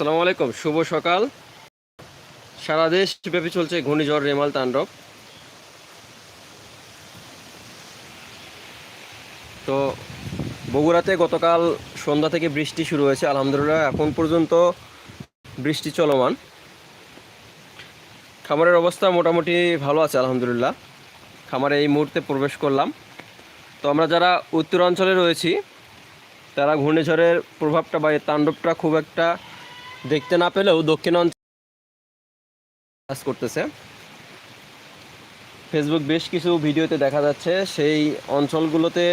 আসসালামু আলাইকুম, শুভ সকাল। সারা দেশ ব্যাপী চলছে ঘূর্ণিঝড় রেমাল তাণ্ডব। তো বগুড়াতে গতকাল সন্ধ্যা থেকে বৃষ্টি শুরু হয়েছে, আলহামদুলিল্লাহ এখন পর্যন্ত বৃষ্টি চলমান। খামারের অবস্থা মোটামুটি ভালো আছে, আলহামদুলিল্লাহ। খামারে এই মুহূর্তে প্রবেশ করলাম। তো আমরা যারা উত্তরাঞ্চলে রয়েছি, তারা ঘূর্ণিঝড়ের প্রভাবটা বা এর তাণ্ডবটা খুব একটা দেখতে না পেলেও দক্ষিণ অঞ্চল কাজ করতেছে। ফেসবুক বেশ কিছু ভিডিওতে দেখা যাচ্ছে, সেই অঞ্চলগুলোতে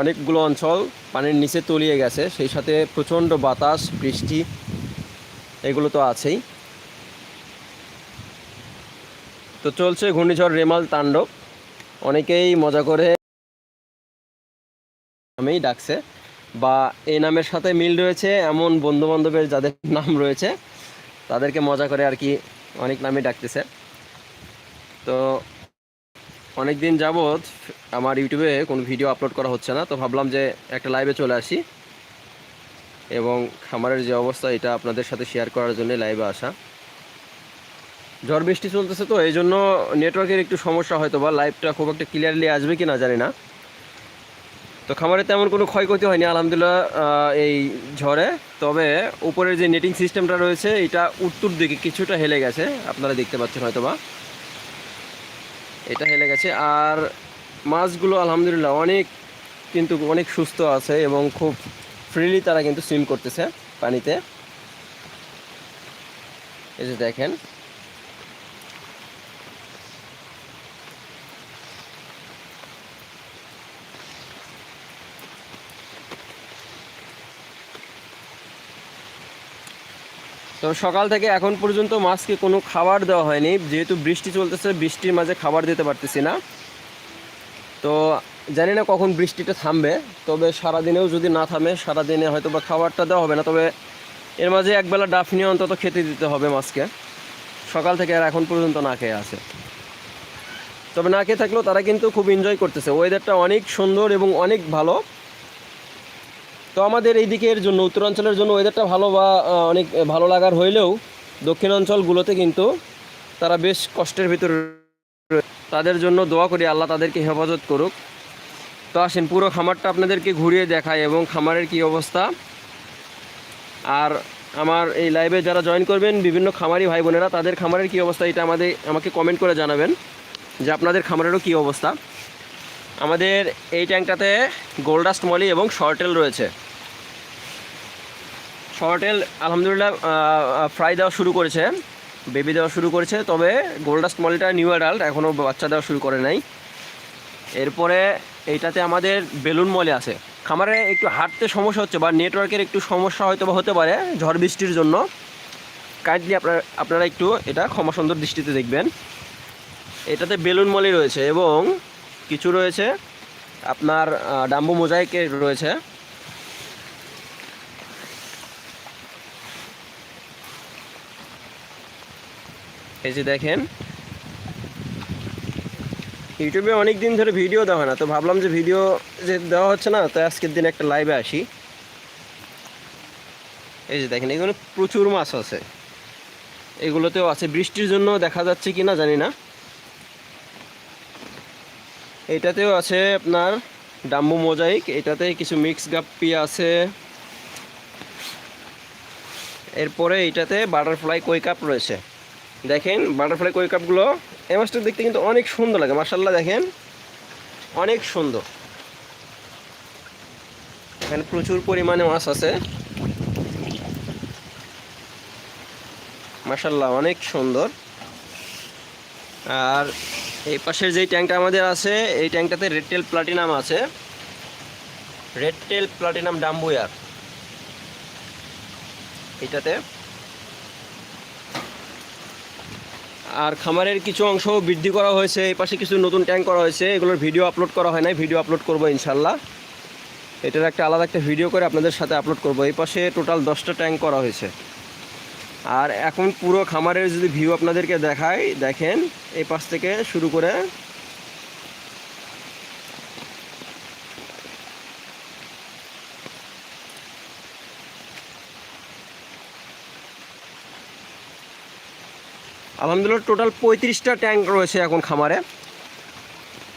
অনেকগুলো অঞ্চল পানির নিচে তলিয়ে গেছে, সেই সাথে প্রচণ্ড বাতাস, বৃষ্টি, এগুলো তো আছেই। তো চলছে ঘূর্ণিঝড় রেমাল তাণ্ডব। অনেকেই মজা করে নামেই ডাকছে। বা এই নামের সাথে মিল রয়েছে এমন বন্ধু বান্ধবের যাদের নাম রয়েছে, তাদেরকে মজা করে আর কি অনেক নামে ডাকতেছে। তো অনেক দিন যাবৎ আমার ইউটিউবে কোনো ভিডিও আপলোড করা হচ্ছে না, তো ভাবলাম যে একটা লাইভে চলে আসি। এবং খামারের যে অবস্থা, এটা আপনাদের সাথে শেয়ার করার জন্য লাইভে আসা। ঝড় বৃষ্টি চলতেছে তো এই জন্য নেটওয়ার্কের একটু সমস্যা হয়তো বা লাইভটা খুব একটা ক্লিয়ারলি আসবে কি না জানি না। তো খামারে তেমন কোনো ক্ষয়ক্ষতি হয়নি, আলহামদুলিল্লাহ এই ঝড়ে। তবে উপরের যে নেটিং সিস্টেমটা রয়েছে, এটা উত্তর দিকে কিছুটা হেলে গেছে। আপনারা দেখতে পাচ্ছেন হয়তো বা এটা হেলে গেছে। আর মাছগুলো আলহামদুলিল্লাহ অনেক কিন্তু অনেক সুস্থ আছে এবং খুব ফ্রিলি তারা কিন্তু সুইম করতেছে পানিতে। এই যে দেখেন। তো সকাল থেকে এখন পর্যন্ত মাছকে কোনো খাবার দেওয়া হয়নি। যেহেতু বৃষ্টি চলতেছে, বৃষ্টির মাঝে খাবার দিতে পারতেছি না। তো জানি না কখন বৃষ্টিটা থামবে, তবে সারাদিনেও যদি না থামে, সারাদিনে হয়তো বা খাবারটা দেওয়া হবে না। তবে এর মাঝে একবেলা ডাফ অন্তত খেতে দিতে হবে মাছকে। সকাল থেকে আর এখন পর্যন্ত না খেয়ে আছে। তবে না খেয়ে থাকলেও তারা কিন্তু খুব এনজয় করতেছে। ওয়েদারটা অনেক সুন্দর এবং অনেক ভালো। তো আমাদের এই দিকের জন্য, উত্তরাঞ্চলের জন্য ওয়েদারটা ভালো বা অনেক ভালো লাগার হইলেও দক্ষিণ অঞ্চলগুলোতে কিন্তু তারা বেশ কষ্টের ভিতরে তাদের জন্য দোয়া করি, আল্লাহ তাদেরকে হেফাজত করুক। তো আসেন, পুরো খামারটা আপনাদেরকে ঘুরিয়ে দেখায় এবং খামারের কি অবস্থা। আর আমার এই লাইভে যারা জয়েন করবেন, বিভিন্ন খামারি ভাই বোনেরা, তাদের খামারের কি অবস্থা, এটা আমাদের আমাকে কমেন্ট করে জানাবেন যে আপনাদের খামারেরও কি অবস্থা। আমাদের এই ট্যাঙ্কটাতে গোল্ডাস্ট মলি এবং শর্টেল রয়েছে। শর্টেল আলহামদুলিল্লাহ ফ্রাই দেওয়া শুরু করেছে বেবি দেওয়া শুরু করেছে, তবে গোল্ডাস্ট মলিটা নিউ অ্যাডাল্ট এখনও বাচ্চা দেওয়া শুরু করে নাই। এরপরে এইটাতে আমাদের বেলুন মলে আছে। খামারে একটু হাঁটতে সমস্যা হচ্ছে বা নেটওয়ার্কের একটু সমস্যা হয়তো বা হতে পারে ঝড় বৃষ্টির জন্য। কাইন্ডলি আপনারা আপনারা একটু এটা ক্ষমা সুন্দর দৃষ্টিতে দেখবেন। এটাতে বেলুন মলি রয়েছে এবং কিছু রয়েছে, আপনার ডাম্বু মোজাইকের রয়েছে। এই যে দেখেন। ইউটিউবে অনেক দিন ধরে ভিডিও দেওয়া হয় না, তো ভাবলাম যে ভিডিও যে দেওয়া হচ্ছে না, তো আজকের দিন একটা লাইভে আসি। এই যে দেখেন এখানে প্রচুর মাছ আছে। এগুলোতেও আছে, বৃষ্টির জন্য দেখা যাচ্ছে কি না জানি না। এটাতেও আছে আপনার ডাম্বু মোজাইক, এটাতে কিছু মিক্স গাপ্পি আছে। এরপরে এটাতে বাটারফ্লাই কই কাপ রয়েছে। দেখেন বাটারফ্লাই কই কাপগুলো? এই মাছটা দেখতে কিন্তু অনেক সুন্দর লাগে মার্শাল্লাহ দেখেন। অনেক সুন্দর। এখানে প্রচুর পরিমাণে মাছ আছে। মার্শাল্লাহ অনেক সুন্দর। আর এই পাশের যেই ট্যাঙ্কটা আমাদের আছে, এই ট্যাঙ্কটাতে রেড টেল প্লাটিনাম আছে। রেড টেল প্লাটিনাম ডাম্বুয়ার এটাতে আর খামারের কিছু অংশ বৃদ্ধি করা হয়েছে, এই পাশে কিছু নতুন ট্যাঙ্ক করা হয়েছে, এগুলোর ভিডিও আপলোড করা হয় নাই, ভিডিও আপলোড করব ইনশাল্লাহ এটার একটা আলাদা একটা ভিডিও করে আপনাদের সাথে আপলোড করব। এই পাশে টোটাল দশটা ট্যাঙ্ক করা হয়েছে। আর এখন পুরো খামারের যদি ভিউ আপনাদেরকে দেখাই, দেখেন, এই পাশ থেকে শুরু করে আলহামদুলিল্লাহ টোটাল পঁয়ত্রিশটা ট্যাঙ্ক রয়েছে এখন খামারে।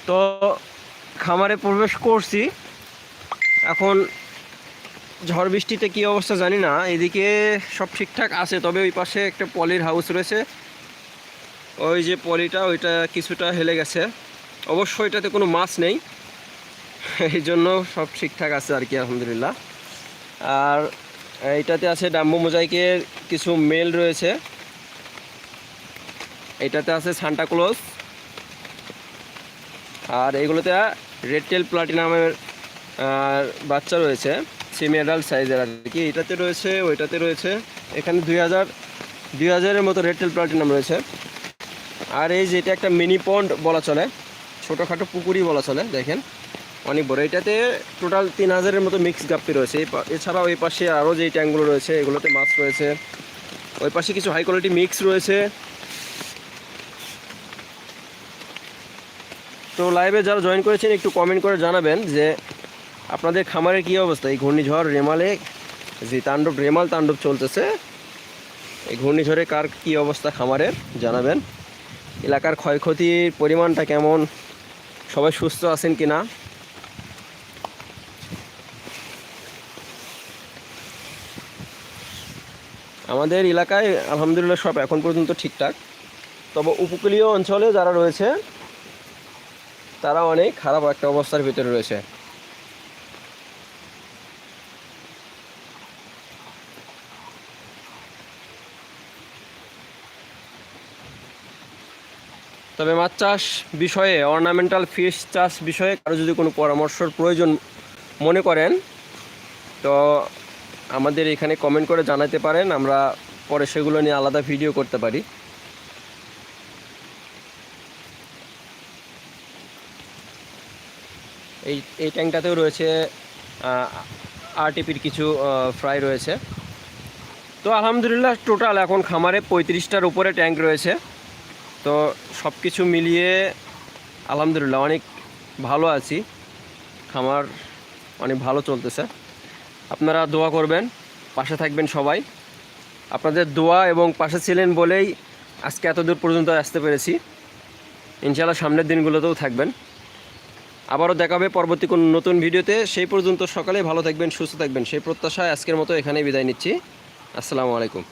তো খামারে প্রবেশ করছি। এখন ঝড় বৃষ্টিতে কী অবস্থা জানি না, এদিকে সব ঠিকঠাক আছে, তবে ওই পাশে একটা পলির হাউস রয়েছে। ওই যে পলিটা, ওইটা কিছুটা হেলে গেছে। অবশ্য এটাতে কোনো মাছ নেই, এই জন্য সব ঠিকঠাক আছে আর কি, আলহামদুলিল্লাহ। আর এইটাতে আছে ডাম্বু মোজাইকের কিছু মেল রয়েছে। এইটাতে আছে সান্টা ক্লোজ। আর এইগুলোতে রেড টেল প্লাটিনামের বাচ্চা রয়েছে সেমি অ্যাডাল্ট সাইজের আর কি। এটাতে রয়েছে, ওইটাতে রয়েছে, এখানে দুই হাজার, দুই হাজারের মতো রেড টেল প্লাটিনাম রয়েছে। আর এই যে এটা একটা মিনি পন্ড বলা চলে, ছোটোখাটো পুকুরই বলা চলে, দেখেন, অনেক বড়। এটাতে টোটাল তিন হাজারের মতো মিক্স গাপ্পি রয়েছে। এছাড়াও এই পাশে আরও যে ট্যাঙ্কগুলো রয়েছে, এগুলোতে মাছ রয়েছে। ওই পাশে কিছু হাই কোয়ালিটি মিক্স রয়েছে। তো লাইভে যারা জয়েন করেছেন, একটু কমেন্ট করে জানাবেন যে আপনাদের খামারের কী অবস্থা? এই ঘূর্ণিঝড় রেমালে, যে তাণ্ডব, রেমাল তাণ্ডব চলতেছে, এই ঘূর্ণিঝড়ে কার কী অবস্থা খামারের জানাবেন। এলাকার ক্ষয়ক্ষতির পরিমাণটা কেমন? সবাই সুস্থ আছেন কি না আমাদের এলাকায় আলহামদুলিল্লাহ সব এখন পর্যন্ত ঠিকঠাক। তবে উপকূলীয় অঞ্চলে যারা রয়েছে তারা অনেক খারাপ একটা অবস্থার ভিতরে রয়েছে। তবে মাছ চাষ বিষয়ে অর্নামেন্টাল ফিশ চাষ বিষয়ে কারও যদি কোনো পরামর্শের প্রয়োজন মনে করেন, তো আমাদের এখানে কমেন্ট করে জানাতে পারেন, আমরা পরে সেগুলো নিয়ে আলাদা ভিডিও করতে পারি। এই এই ট্যাঙ্কটাতেও রয়েছে আরটিপির কিছু ফ্রাই রয়েছে। তো আলহামদুলিল্লাহ, টোটাল এখন খামারে পঁয়ত্রিশটার উপরে ট্যাঙ্ক রয়েছে। তো সব কিছু মিলিয়ে আলহামদুলিল্লাহ অনেক ভালো আছি। খামার অনেক ভালো চলতেছে। আপনারা দোয়া করবেন, পাশে থাকবেন সবাই। আপনাদের দোয়া এবং পাশে ছিলেন বলেই আজকে এত দূর পর্যন্ত আসতে পেরেছি। ইনশাআল্লাহ সামনের দিনগুলোতেও থাকবেন। আবারও দেখা হবে পরবর্তী কোনো নতুন ভিডিওতে। সেই পর্যন্ত সকালে ভালো থাকবেন, সুস্থ থাকবেন। সেই প্রত্যাশায় আজকের মতো এখানেই বিদায় নিচ্ছি। আসসালামু আলাইকুম।